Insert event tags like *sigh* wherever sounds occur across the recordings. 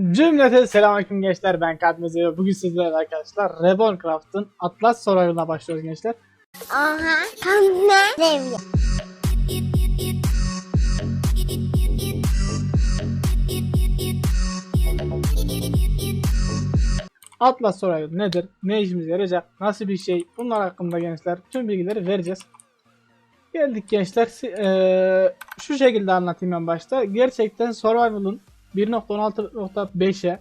Cümlete selamünaleyküm gençler ben Kadmeze bugün sizlerle arkadaşlar Reborn Craft'ın Atlas Survival'ına başlıyoruz gençler. Aha, tam ne? Atlas Survival nedir? Ne işimize yarayacak? Nasıl bir şey? Bunlar hakkında gençler tüm bilgileri vereceğiz. Geldik gençler. Eee, şu şekilde anlatayım ben başta. Gerçekten Survival'ın 1.16.5'e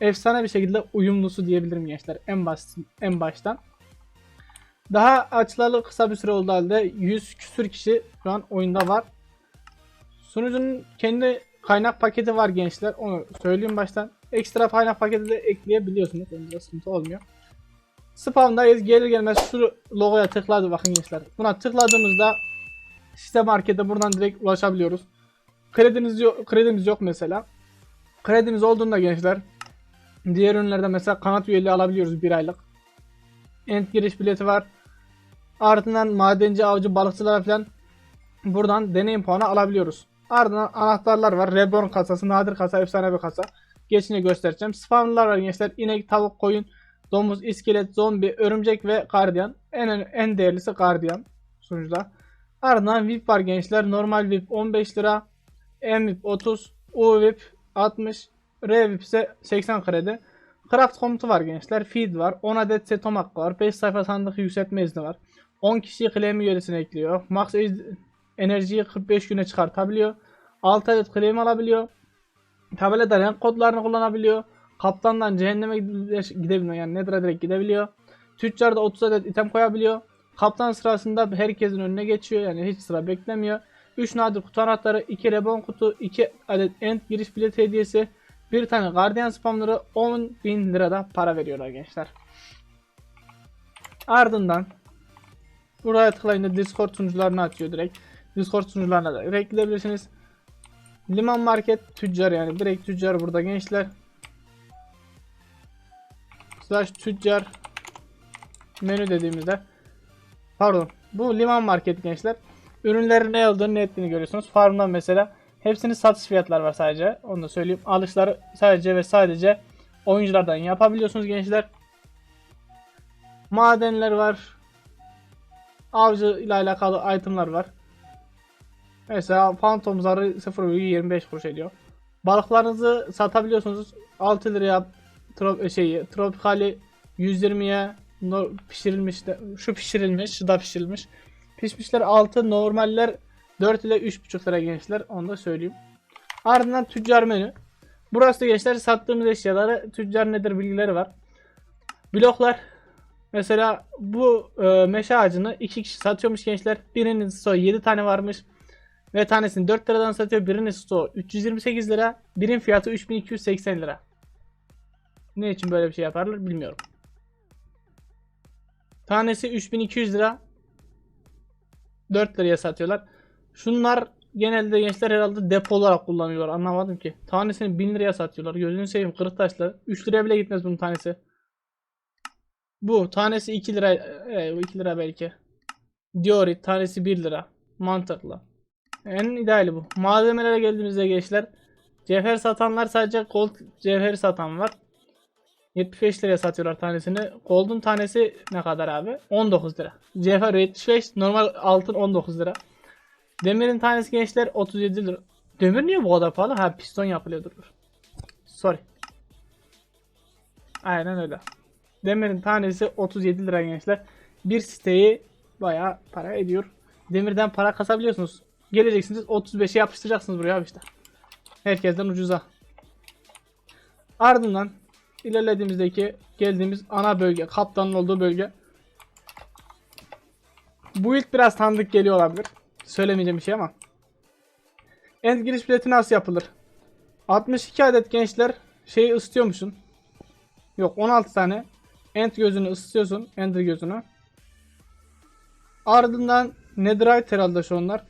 efsane bir şekilde uyumlusu diyebilirim gençler. En basit en baştan. Daha açılalı kısa bir süre oldu halde 100 küsür kişi şu an oyunda var. Sunucunun kendi kaynak paketi var gençler. Onu söyleyeyim baştan. Ekstra kaynak paketi de ekleyebiliyorsunuz. Onda sıkıntı olmuyor. Spawn'dayız. Gelir gelmez şu logoya tıkladı bakın gençler. Buna tıkladığımızda site markete buradan direkt ulaşabiliyoruz. Krediniz yok, kredimiz yok mesela. Kredimiz olduğunda gençler diğer ürünlerden mesela kanat üyeliği alabiliyoruz bir aylık. Ent giriş bileti var. Ardından madenci, avcı, balıkçılara falan buradan deneyim puanı alabiliyoruz. Ardından anahtarlar var. Reborn kasası, nadir kasa, efsane bir kasa. Geçini göstereceğim. Spawnlar var gençler. İnek, tavuk, koyun, domuz, iskelet, zombi, örümcek ve gardiyan. En en değerlisi gardiyan sunucuda. Ardından VIP var gençler. Normal VIP 15 lira. M VIP 30. U VIP 60. R VIP ise 80 kredi. Craft komutu var gençler. Feed var. 10 adet setom hakkı var. 5 sayfa sandık yükseltme izni var. 10 kişi claim üyesine ekliyor. Max enerjiyi 45 güne çıkartabiliyor. 6 adet claim alabiliyor. Tabelada renk kodlarını kullanabiliyor. Kaptandan cehenneme gide- gidebiliyor. Yani Nether'a direkt gidebiliyor. Tüccarda 30 adet item koyabiliyor. Kaptan sırasında herkesin önüne geçiyor. Yani hiç sıra beklemiyor. 3 nadir kutu anahtarı, 2 rebon kutu, 2 adet end giriş bilet hediyesi, bir tane gardiyan spamları 10.000 lirada para veriyorlar gençler. Ardından buraya tıklayınca Discord sunucularını açıyor direkt. Discord sunucularına da direkt gidebilirsiniz. Liman Market tüccar yani direkt tüccar burada gençler. Slash tüccar menü dediğimizde pardon bu liman market gençler. Ürünlerin ne olduğunu ne ettiğini görüyorsunuz. Farmdan mesela hepsinin satış fiyatları var sadece. Onu da söyleyeyim. Alışları sadece ve sadece oyunculardan yapabiliyorsunuz gençler. Madenler var. Avcı ile alakalı itemlar var. Mesela Phantom zarı 0,25 kuruş ediyor. Balıklarınızı satabiliyorsunuz. 6 liraya trop şey tropikali 120'ye no- pişirilmiş de şu pişirilmiş, şu da pişirilmiş. Pişmişler 6, normaller 4 ile 3,5 lira gençler. Onu da söyleyeyim. Ardından tüccar menü. Burası da gençler sattığımız eşyaları tüccar nedir bilgileri var. Bloklar Mesela bu e, meşe ağacını iki kişi satıyormuş gençler. Birinin stoğu 7 tane varmış. Ve tanesini 4 liradan satıyor. Birinin stoğu 328 lira. Birin fiyatı 3280 lira. Ne için böyle bir şey yaparlar bilmiyorum. Tanesi 3200 lira. 4 liraya satıyorlar. Şunlar genelde gençler herhalde depo olarak kullanıyorlar. Anlamadım ki. Tanesini 1000 liraya satıyorlar. Gözünü seveyim kırık taşlı. 3 liraya bile gitmez bunun tanesi. Bu tanesi 2 lira. E, 2 lira belki. Diorit tanesi 1 lira. Mantıklı. En ideali bu. Malzemelere geldiğimizde gençler. Cevher satanlar sadece gold cevheri satan var. 75 liraya satıyorlar tanesini. Gold'un tanesi ne kadar abi? 19 lira. Cevher 75, normal altın 19 lira. Demirin tanesi gençler 37 lira. Demir niye bu kadar pahalı? Ha piston yapılıyordur. Sorry. Aynen öyle. Demirin tanesi 37 lira gençler. Bir siteyi bayağı para ediyor. Demirden para kasabiliyorsunuz. Geleceksiniz 35'e yapıştıracaksınız buraya abi işte. Herkesten ucuza. Ardından ilerlediğimizdeki geldiğimiz ana bölge, kaptanın olduğu bölge. Bu ilk biraz tanıdık geliyor olabilir. Söylemeyeceğim bir şey ama. End giriş bileti nasıl yapılır? 62 adet gençler şeyi ısıtıyormuşsun. Yok 16 tane. End gözünü ısıtıyorsun. Ender gözünü. Ardından Netherite herhalde şu onlar.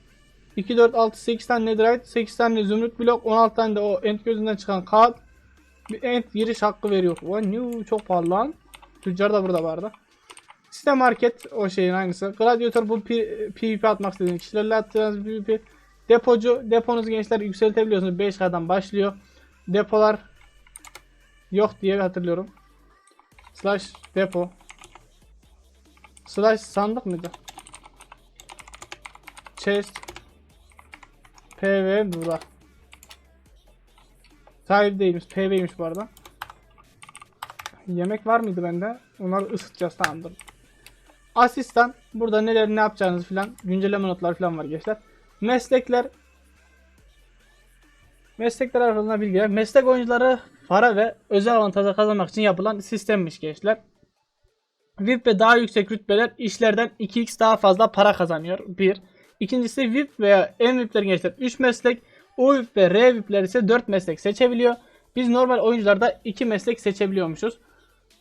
2, 4, 6, 8 tane Netherite, 8 tane zümrüt blok, 16 tane de o end gözünden çıkan kağıt. Bir end giriş hakkı veriyor. Vay new çok pahalı lan. Tüccar da burada vardı. Site market o şeyin aynısı. Gladiator bu PvP atmak istediğiniz kişilerle attığınız PvP. Depocu. Deponuzu gençler yükseltebiliyorsunuz. 5K'dan başlıyor. Depolar yok diye hatırlıyorum. Slash depo. Slash sandık mıydı? Chest. PV burada. Sahip değilmiş. PV'ymiş bu arada. Yemek var mıydı bende? Onları ısıtacağız tamamdır. Asistan. Burada neler ne yapacağınız filan. Güncelleme notları filan var gençler. Meslekler. Meslekler arasında bilgiler. Meslek oyuncuları para ve özel avantajlar kazanmak için yapılan sistemmiş gençler. VIP ve daha yüksek rütbeler işlerden 2x daha fazla para kazanıyor. 1. İkincisi VIP veya M VIP'ler gençler 3 meslek. U VIP ve R VIP'ler ise 4 meslek seçebiliyor. Biz normal oyuncularda 2 meslek seçebiliyormuşuz.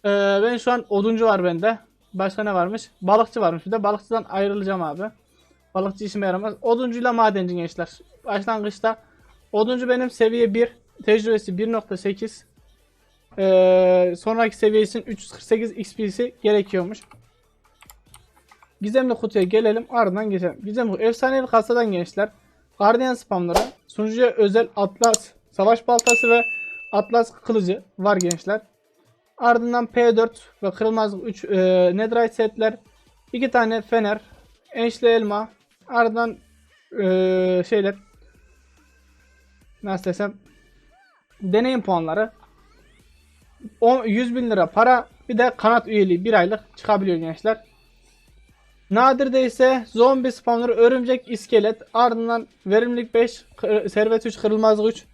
Ee, ben şu an oduncu var bende. Başka ne varmış? Balıkçı varmış bir de. Balıkçıdan ayrılacağım abi. Balıkçı işime yaramaz. Oduncuyla madenci gençler. Başlangıçta oduncu benim seviye 1. Tecrübesi 1.8. Ee, sonraki seviyesinin 348 XP'si gerekiyormuş. Gizemli kutuya gelelim ardından geçelim. Gizemli. Efsanevi kasadan gençler. Guardian spamları. Sunucuya özel Atlas savaş baltası ve Atlas kılıcı var gençler. Ardından P4 ve kırılmaz 3 e, Netherite setler. 2 tane fener. Enşli elma. Ardından e, şeyler. Nasıl desem. Deneyim puanları. 10, 100 bin lira para. Bir de kanat üyeliği bir aylık çıkabiliyor gençler. Nadir'de ise zombi spawner, örümcek, iskelet, ardından verimlilik 5, kır- servet 3, kırılmazlık 3,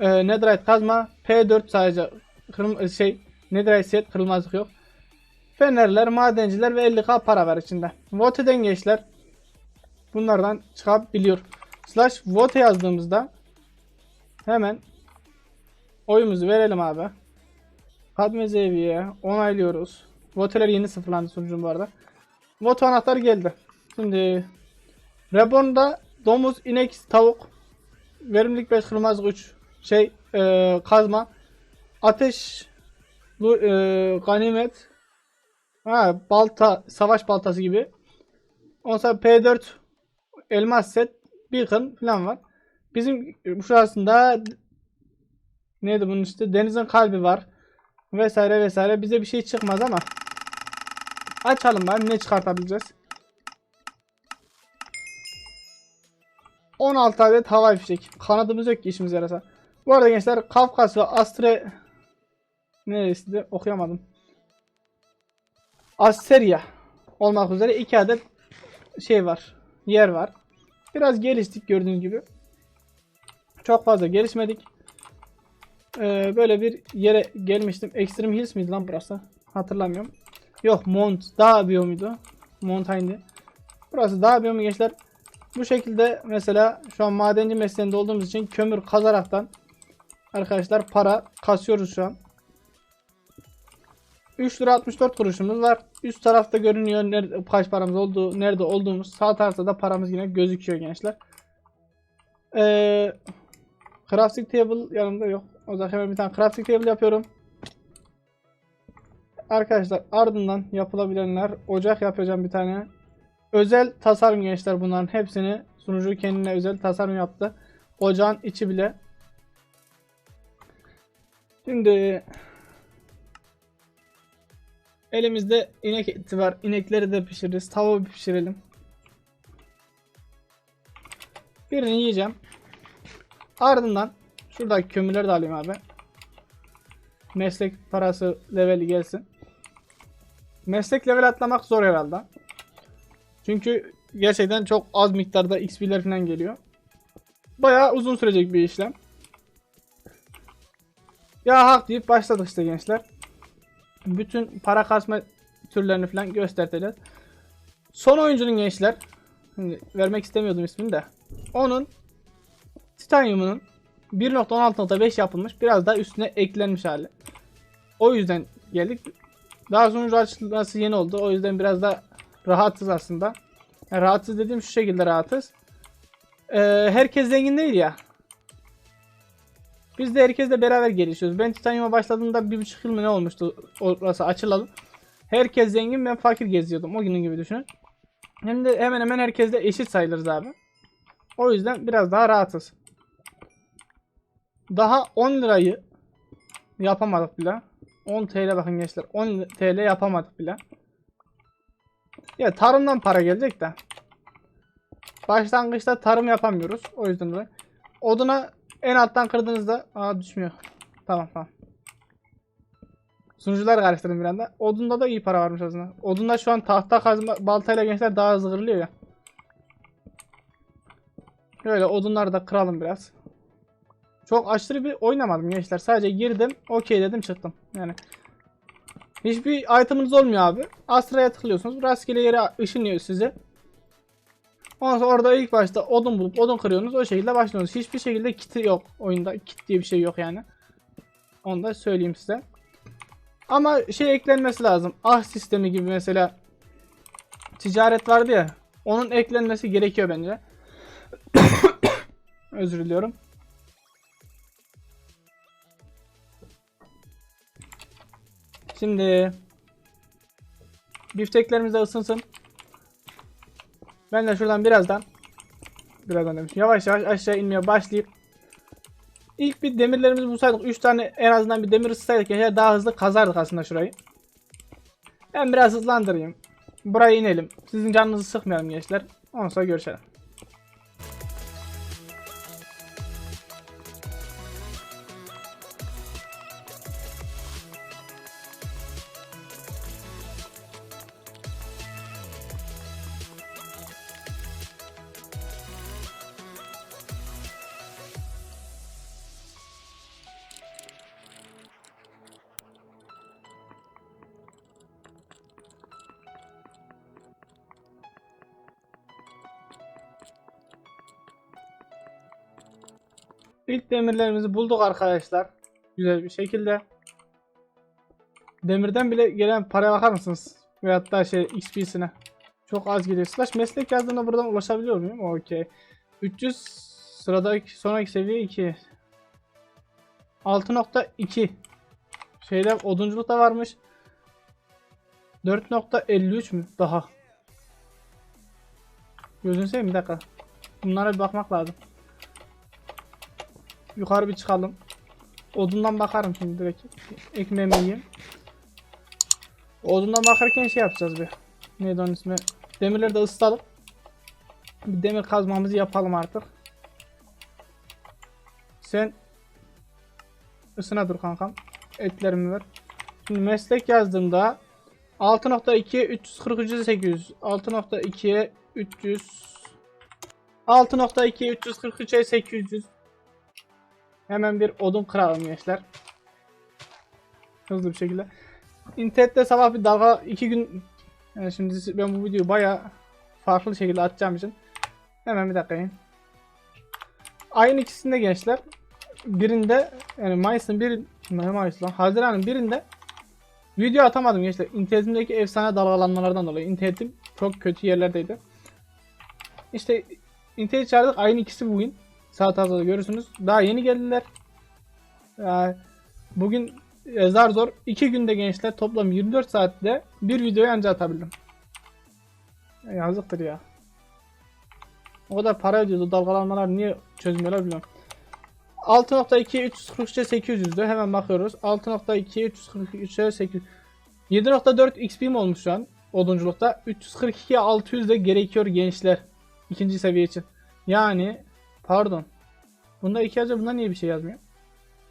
e, netherite kazma, P4 sadece kırım, şey netherite set, kırılmazlık yok. Fenerler, madenciler ve 50k para var içinde. Vote'den gençler bunlardan çıkabiliyor. Slash vote yazdığımızda hemen oyumuzu verelim abi. Kadme Zevi'ye onaylıyoruz. Voteler yeni sıfırlandı sunucum bu arada. Voto anahtarı geldi. Şimdi Reborn'da domuz, inek, tavuk, verimlilik 5 kırmızı 3 şey e, kazma, ateş, bu e, ganimet, ha, balta, savaş baltası gibi. Ondan sonra P4 elmas set, beacon falan var. Bizim şurasında neydi bunun işte denizin kalbi var vesaire vesaire bize bir şey çıkmaz ama açalım ben ne çıkartabileceğiz? 16 adet havai fişek. Kanadımız yok ki işimize yarasa. Bu arada gençler Kafkas ve Astre neresiydi? Okuyamadım. Asteria olmak üzere 2 adet şey var yer var. Biraz geliştik gördüğünüz gibi. Çok fazla gelişmedik. Ee, böyle bir yere gelmiştim. Extreme Hills miydi lan burası? Hatırlamıyorum. Yok Mount Dağ biyomuydu. Montaigne'di. Burası dağ biyomu gençler. Bu şekilde mesela şu an madenci mesleğinde olduğumuz için kömür kazaraktan arkadaşlar para kasıyoruz şu an. 3 lira 64 kuruşumuz var. Üst tarafta görünüyor nerede, kaç paramız olduğu, nerede olduğumuz. Sağ tarafta da paramız yine gözüküyor gençler. Eee Crafting table yanımda yok. O zaman hemen bir tane crafting table yapıyorum. Arkadaşlar ardından yapılabilenler ocak yapacağım bir tane. Özel tasarım gençler bunların hepsini sunucu kendine özel tasarım yaptı. Ocağın içi bile. Şimdi elimizde inek eti var. İnekleri de pişiririz. Tavuğu pişirelim. Birini yiyeceğim. Ardından şuradaki kömürleri de alayım abi. Meslek parası leveli gelsin. Meslek level atlamak zor herhalde. Çünkü gerçekten çok az miktarda XP'ler falan geliyor. Bayağı uzun sürecek bir işlem. Ya hak deyip başladık işte gençler. Bütün para kasma türlerini falan göstereceğiz. Son oyuncunun gençler. Şimdi vermek istemiyordum ismini de. Onun Titanium'un 1.16.5 yapılmış. Biraz daha üstüne eklenmiş hali. O yüzden geldik. Daha sonucu açılması yeni oldu. O yüzden biraz da rahatız aslında. Yani rahatsız dediğim şu şekilde rahatız. Ee, herkes zengin değil ya. Biz de herkesle beraber gelişiyoruz. Ben Titanium'a başladığımda bir buçuk yıl mı ne olmuştu orası açılalı. Herkes zengin ben fakir geziyordum. O günün gibi düşünün. Hem de hemen hemen herkesle eşit sayılırız abi. O yüzden biraz daha rahatız. Daha 10 lirayı yapamadık bile. 10 TL bakın gençler. 10 TL yapamadık bile. Ya tarımdan para gelecek de. Başlangıçta tarım yapamıyoruz. O yüzden dolayı. Oduna en alttan kırdığınızda aa düşmüyor. Tamam tamam. Sunucular karıştırdım bir anda. Odunda da iyi para varmış aslında. Odunda şu an tahta kazma baltayla gençler daha hızlı kırılıyor ya. Böyle odunları da kıralım biraz. Çok aşırı bir oynamadım gençler. Sadece girdim, okey dedim çıktım. Yani hiçbir item'ınız olmuyor abi. Astra'ya tıklıyorsunuz. Rastgele yere ışınlıyor sizi. Ondan sonra orada ilk başta odun bulup odun kırıyorsunuz. O şekilde başlıyorsunuz. Hiçbir şekilde kiti yok oyunda. Kit diye bir şey yok yani. Onu da söyleyeyim size. Ama şey eklenmesi lazım. Ah sistemi gibi mesela ticaret vardı ya. Onun eklenmesi gerekiyor bence. *coughs* Özür diliyorum. Şimdi bifteklerimiz de ısınsın. Ben de şuradan birazdan birazdan demiş. Yavaş yavaş aşağı inmeye başlayıp ilk bir demirlerimizi bulsaydık 3 tane en azından bir demir ısıtsaydık ya daha hızlı kazardık aslında şurayı. Ben biraz hızlandırayım. Buraya inelim. Sizin canınızı sıkmayalım gençler. Ondan sonra görüşelim. İlk demirlerimizi bulduk arkadaşlar. Güzel bir şekilde. Demirden bile gelen paraya bakar mısınız? Veyahut da şey XP'sine. Çok az geliyor. Slash meslek yazdığımda buradan ulaşabiliyor muyum? Okey. 300 sıradaki sonraki seviye 2. 6.2 Şeyde odunculuk da varmış. 4.53 mü? Daha. Gözünü seveyim bir dakika. Bunlara bir bakmak lazım. Yukarı bir çıkalım. Odundan bakarım şimdi direkt. Ekmeğimi yiyeyim. Odundan bakarken şey yapacağız bir. Neydi onun ismi? Demirleri de ısıtalım. Bir demir kazmamızı yapalım artık. Sen ısına dur kankam. Etlerimi ver. Şimdi meslek yazdığımda 6.2'ye 343 800 6.2'ye 300 6.2'ye 343'e 800 Hemen bir odun kıralım gençler. Hızlı bir şekilde. İnternette sabah bir dalga iki gün yani şimdi ben bu videoyu baya farklı şekilde atacağım için hemen bir dakika. Ayın ikisinde gençler birinde yani Mayıs'ın bir Mayıs lan Haziran'ın birinde video atamadım gençler. İnternetimdeki efsane dalgalanmalardan dolayı internetim çok kötü yerlerdeydi. İşte internet çağırdık ayın ikisi bugün. Sağ tarafta görürsünüz. Daha yeni geldiler. Yani bugün e, zar zor 2 günde gençler toplam 24 saatte bir videoyu anca atabildim. Yazıktır ya. O kadar para ödüyordu dalgalanmalar niye çözmüyorlar bilmiyorum. 6.2 343'e 800'dü. Hemen bakıyoruz. 6.2 343'e 800. 7.4 XP'm olmuş şu an odunculukta. 342'ye 600 de gerekiyor gençler. ikinci seviye için. Yani pardon. Bunda iki yazıyor. Bunda niye bir şey yazmıyor?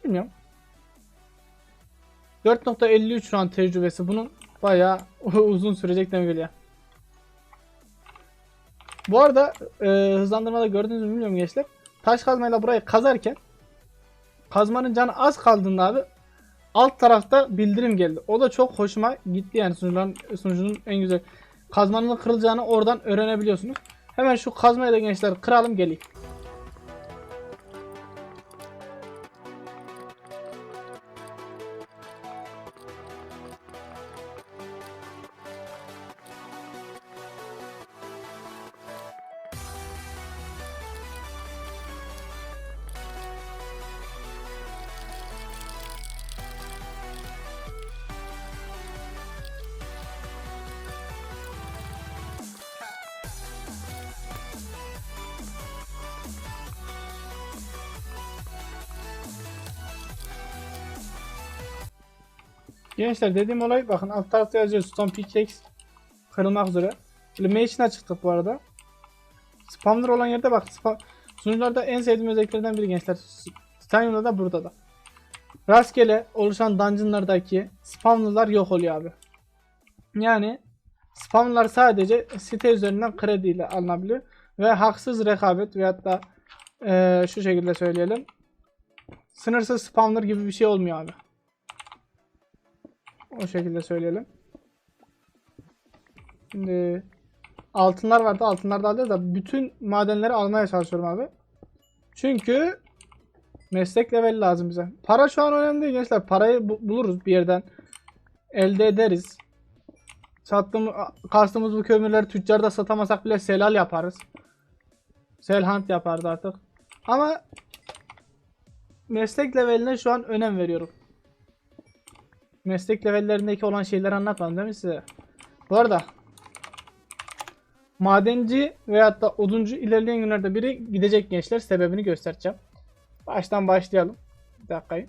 Bilmiyorum. 4.53 şu an tecrübesi. Bunun bayağı *laughs* uzun sürecek demek geliyor. Bu arada e, hızlandırmada gördüğünüz bilmiyorum gençler. Taş kazmayla burayı kazarken kazmanın canı az kaldığında abi alt tarafta bildirim geldi. O da çok hoşuma gitti yani sunucuların, sunucunun en güzel kazmanın kırılacağını oradan öğrenebiliyorsunuz. Hemen şu kazmayı da gençler kıralım geleyim. Gençler dediğim olay bakın alt tarafta yazıyor Stone Pickaxe kırılmak üzere. Elimination'a çıktık bu arada. Spawner olan yerde bak spam sunucularda en sevdiğim özelliklerden biri gençler. Titanium'da da burada da. Rastgele oluşan dungeonlardaki spawnerlar yok oluyor abi. Yani spawnerlar sadece site üzerinden krediyle alınabiliyor ve haksız rekabet veyahut da eee, şu şekilde söyleyelim. Sınırsız spawner gibi bir şey olmuyor abi. O şekilde söyleyelim. Şimdi altınlar vardı. Altınlar da da bütün madenleri almaya çalışıyorum abi. Çünkü meslek level lazım bize. Para şu an önemli değil gençler. Parayı bu- buluruz bir yerden. Elde ederiz. Sattığımız, kastığımız bu kömürleri tüccarda satamasak bile selal yaparız. Sell hunt yapardı artık. Ama meslek leveline şu an önem veriyorum. Meslek levellerindeki olan şeyleri anlatmadım değil mi size? Bu arada madenci veyahut da oduncu ilerleyen günlerde biri gidecek gençler sebebini göstereceğim. Baştan başlayalım. Bir dakikayı.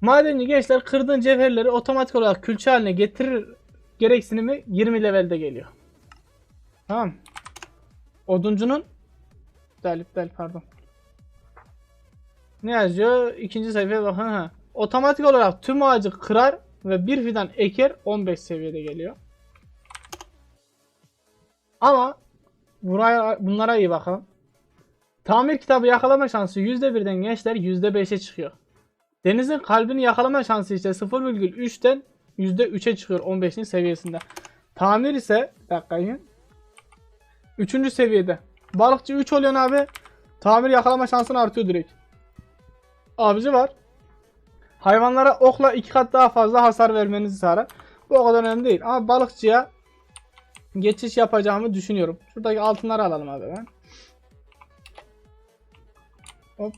Madenci gençler kırdığın cevherleri otomatik olarak külçe haline getirir gereksinimi 20 levelde geliyor. Tamam. Oduncunun iptal iptal pardon. Ne yazıyor? İkinci sayfaya bakın ha. Otomatik olarak tüm ağacı kırar ve bir fidan eker 15 seviyede geliyor. Ama buraya bunlara iyi bakalım. Tamir kitabı yakalama şansı %1'den gençler %5'e çıkıyor. Denizin kalbini yakalama şansı ise 0,3'ten %3'e çıkıyor 15'in seviyesinde. Tamir ise bir dakika 3. seviyede. Balıkçı 3 oluyor abi. Tamir yakalama şansın artıyor direkt. Abici var. Hayvanlara okla iki kat daha fazla hasar vermenizi sağlar. Bu o kadar önemli değil. Ama balıkçıya geçiş yapacağımı düşünüyorum. Şuradaki altınları alalım abi ben. Hop.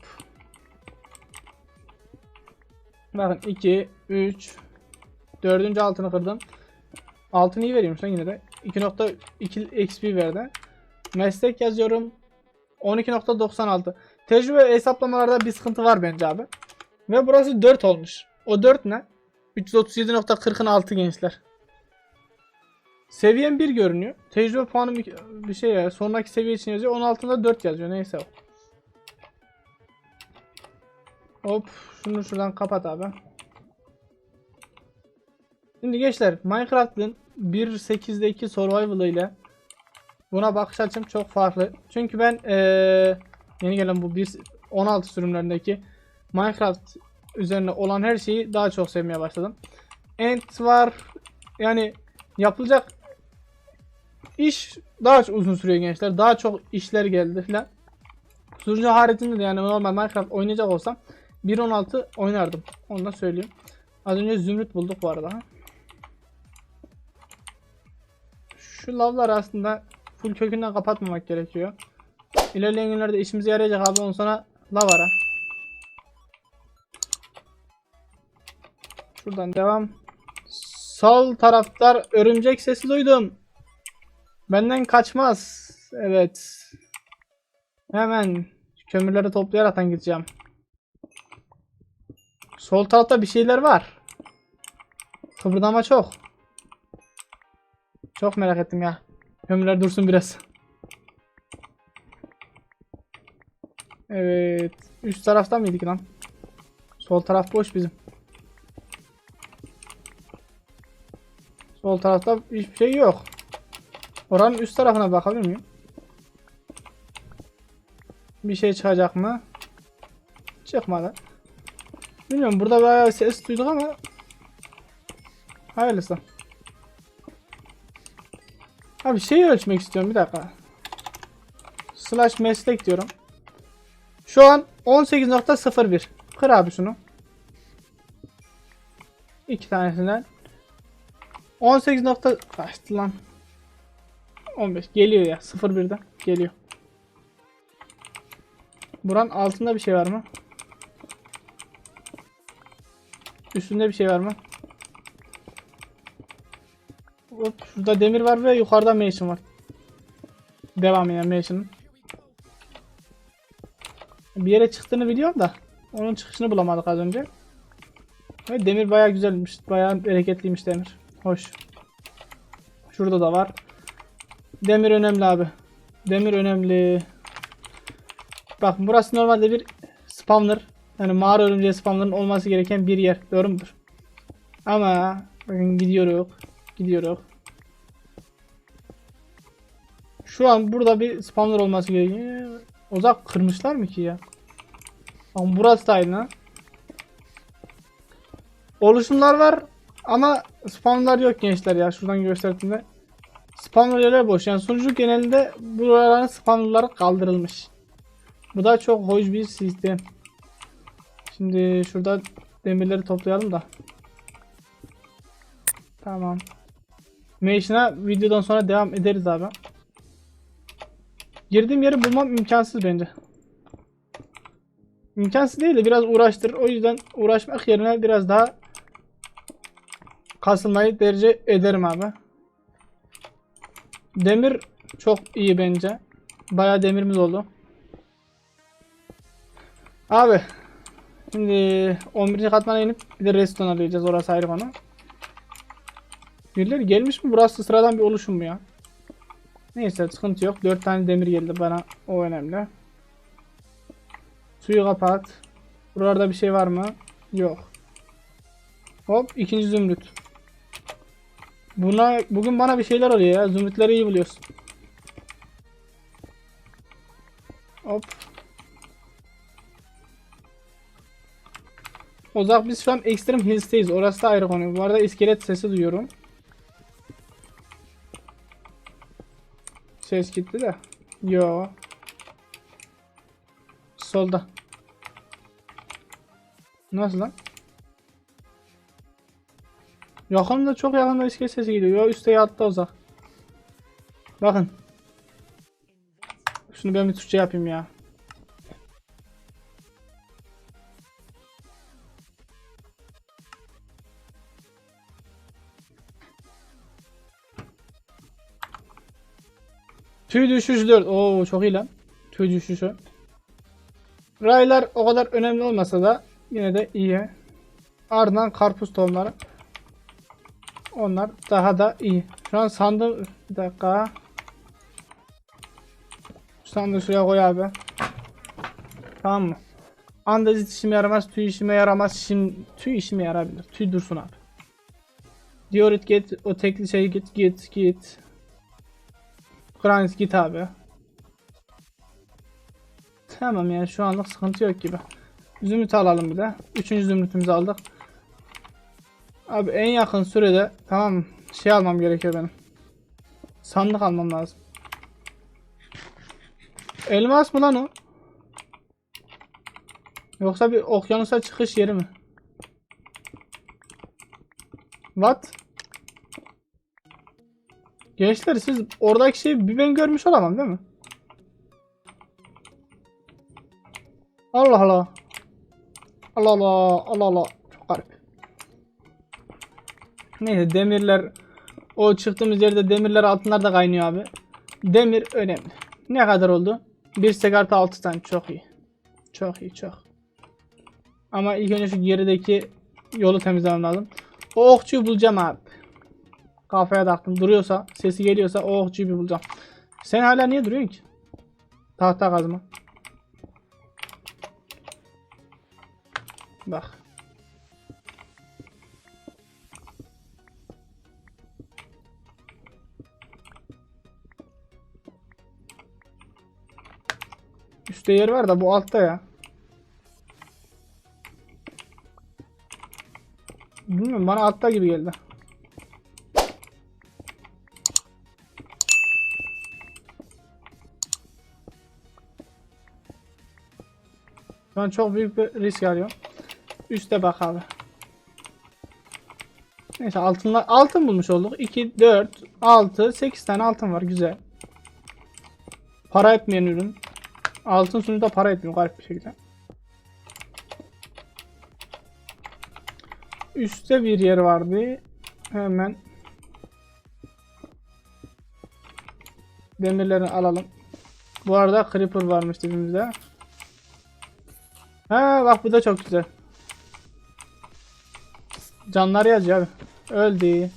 Bakın 2, 3, 4. altını kırdım. Altını iyi veriyorum sen yine de. 2.2 XP verdi. Meslek yazıyorum. 12.96. Tecrübe hesaplamalarda bir sıkıntı var bence abi. Ve burası 4 olmuş. O 4 ne? 337.40'ın altı gençler. Seviyem 1 görünüyor. Tecrübe puanım bir, şey ya. Sonraki seviye için yazıyor. Onun altında 4 yazıyor. Neyse o. Hop. Şunu şuradan kapat abi. Şimdi gençler Minecraft'ın 1.8'deki survival ile buna bakış açım çok farklı. Çünkü ben eee, yeni gelen bu 1.16 sürümlerindeki Minecraft üzerine olan her şeyi daha çok sevmeye başladım. Ent var. Yani yapılacak iş daha çok uzun sürüyor gençler. Daha çok işler geldi filan. Sunucu haricinde de yani normal Minecraft oynayacak olsam 1.16 oynardım. Onu da söyleyeyim. Az önce zümrüt bulduk bu arada. Şu lavlar aslında full kökünden kapatmamak gerekiyor. İlerleyen günlerde işimize yarayacak abi ondan sonra lav Şuradan devam. Sol taraftar örümcek sesi duydum. Benden kaçmaz. Evet. Hemen kömürleri toplayaraktan gideceğim. Sol tarafta bir şeyler var. Kıpırdama çok. Çok merak ettim ya. Kömürler dursun biraz. Evet. Üst tarafta mıydık lan? Sol taraf boş bizim. Sol tarafta hiçbir şey yok. Oranın üst tarafına bakabilir miyim? Bir şey çıkacak mı? Çıkmadı. Bilmiyorum burada bayağı ses duyduk ama Hayırlısı. Abi şeyi ölçmek istiyorum bir dakika. Slash meslek diyorum. Şu an 18.01. Kır abi şunu. İki tanesinden. 18 nokta kaçtı lan? 15 geliyor ya 01'den geliyor. Buranın altında bir şey var mı? Üstünde bir şey var mı? Hop, şurada demir var ve yukarıda mansion var. Devam eden mansion'ın. Bir yere çıktığını biliyorum da onun çıkışını bulamadık az önce. Ve demir bayağı güzelmiş. Bayağı bereketliymiş demir. Hoş. Şurada da var. Demir önemli abi. Demir önemli. Bak burası normalde bir spawner. Yani mağara örümceği spawner'ın olması gereken bir yer. Doğru mudur? Ama bakın gidiyoruz. Gidiyoruz. Şu an burada bir spawner olması gerekiyor. Uzak kırmışlar mı ki ya? Ama burası da aynı. Oluşumlar var ama spawnlar yok gençler ya. Şuradan gösterdiğimde. Spawner yerler boş. Yani sunucu genelinde buraların spawnerları kaldırılmış. Bu da çok hoş bir sistem. Şimdi şurada demirleri toplayalım da. Tamam. Mation'a videodan sonra devam ederiz abi. Girdiğim yeri bulmam imkansız bence. İmkansız değil de biraz uğraştırır. O yüzden uğraşmak yerine biraz daha kasılmayı tercih ederim abi. Demir çok iyi bence. Bayağı demirimiz oldu. Abi şimdi 11. katmana inip bir de redstone arayacağız orası ayrı konu. Birileri gelmiş mi? Burası sıradan bir oluşum mu ya? Neyse sıkıntı yok. 4 tane demir geldi bana. O önemli. Suyu kapat. Buralarda bir şey var mı? Yok. Hop ikinci zümrüt. Buna bugün bana bir şeyler oluyor ya. Zümrütleri iyi buluyorsun. Hop. Ozak biz şu an Extreme Hills'teyiz. Orası da ayrı konu. Bu arada iskelet sesi duyuyorum. Ses gitti de. Yo. Solda. Nasıl lan? Yakında çok yakında iskelet sesi geliyor. Yo üstte yattı Ozak. Bakın. Şunu ben bir Türkçe yapayım ya. Tüy düşüşü 4. Oo çok iyi lan. Tüy düşüşü. Raylar o kadar önemli olmasa da yine de iyi. Ardından karpuz tohumları. Onlar daha da iyi. Şu an sandım bir dakika. Sandığı şuraya koy abi. Tamam mı? Andezit işime yaramaz, tüy işime yaramaz. Şimdi tüy işime yarabilir. Tüy dursun abi. Diorit git, o tekli şey git, git, git. Kranis git abi. Tamam yani şu anlık sıkıntı yok gibi. Zümrüt alalım bir de. Üçüncü zümrütümüzü aldık. Abi en yakın sürede tamam şey almam gerekiyor benim. Sandık almam lazım. Elmas mı lan o? Yoksa bir okyanusa çıkış yeri mi? What? Gençler siz oradaki şeyi bir ben görmüş olamam değil mi? Allah Allah. Allah Allah. Allah Allah. Neyse demirler o çıktığımız yerde demirler altınlar da kaynıyor abi. Demir önemli. Ne kadar oldu? Bir sekarta 6 tane çok iyi. Çok iyi çok. Ama ilk önce şu gerideki yolu temizlemem lazım. O okçuyu bulacağım abi. Kafaya taktım. Duruyorsa, sesi geliyorsa o okçuyu bir bulacağım. Sen hala niye duruyorsun ki? Tahta kazma. Bak. Üstte yer var da bu altta ya. Bilmiyorum bana altta gibi geldi. Şu an çok büyük bir risk alıyorum. Üste bak abi. Neyse altınlar altın bulmuş olduk. 2 4 6 8 tane altın var güzel. Para etmeyen ürün. Altın sunucuda para etmiyor garip bir şekilde. Üste bir yer vardı. Hemen demirlerini alalım. Bu arada creeper varmış dibimizde. Ha bak bu da çok güzel. Canlar yazıyor abi. Öldü.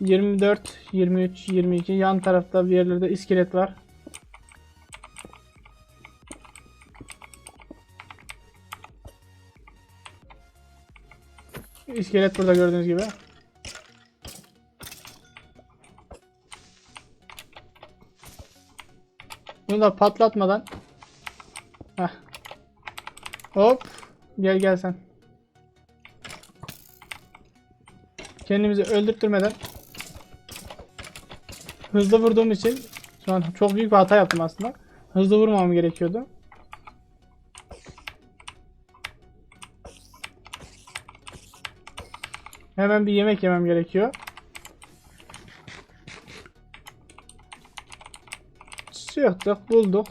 24, 23, 22 yan tarafta bir yerlerde iskelet var. İskelet burada gördüğünüz gibi. Bunu da patlatmadan. Heh. Hop. Gel gel sen. Kendimizi öldürtmeden hızlı vurduğum için şu an çok büyük bir hata yaptım aslında. Hızlı vurmamam gerekiyordu. Hemen bir yemek yemem gerekiyor. Sıktık, bulduk.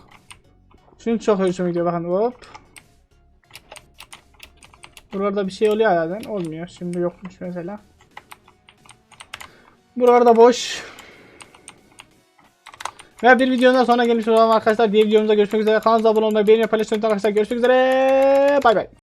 Şunu çok hoşuma gidiyor bakın hop. Buralarda bir şey oluyor zaten. Olmuyor. Şimdi yokmuş mesela. Buralarda boş. Ve bir videonun sonuna gelmiş olalım arkadaşlar. Diğer videomuzda görüşmek üzere. Kanalımıza abone olmayı, beğenmeyi, paylaşmayı unutmayın arkadaşlar. Görüşmek üzere. Bay bay.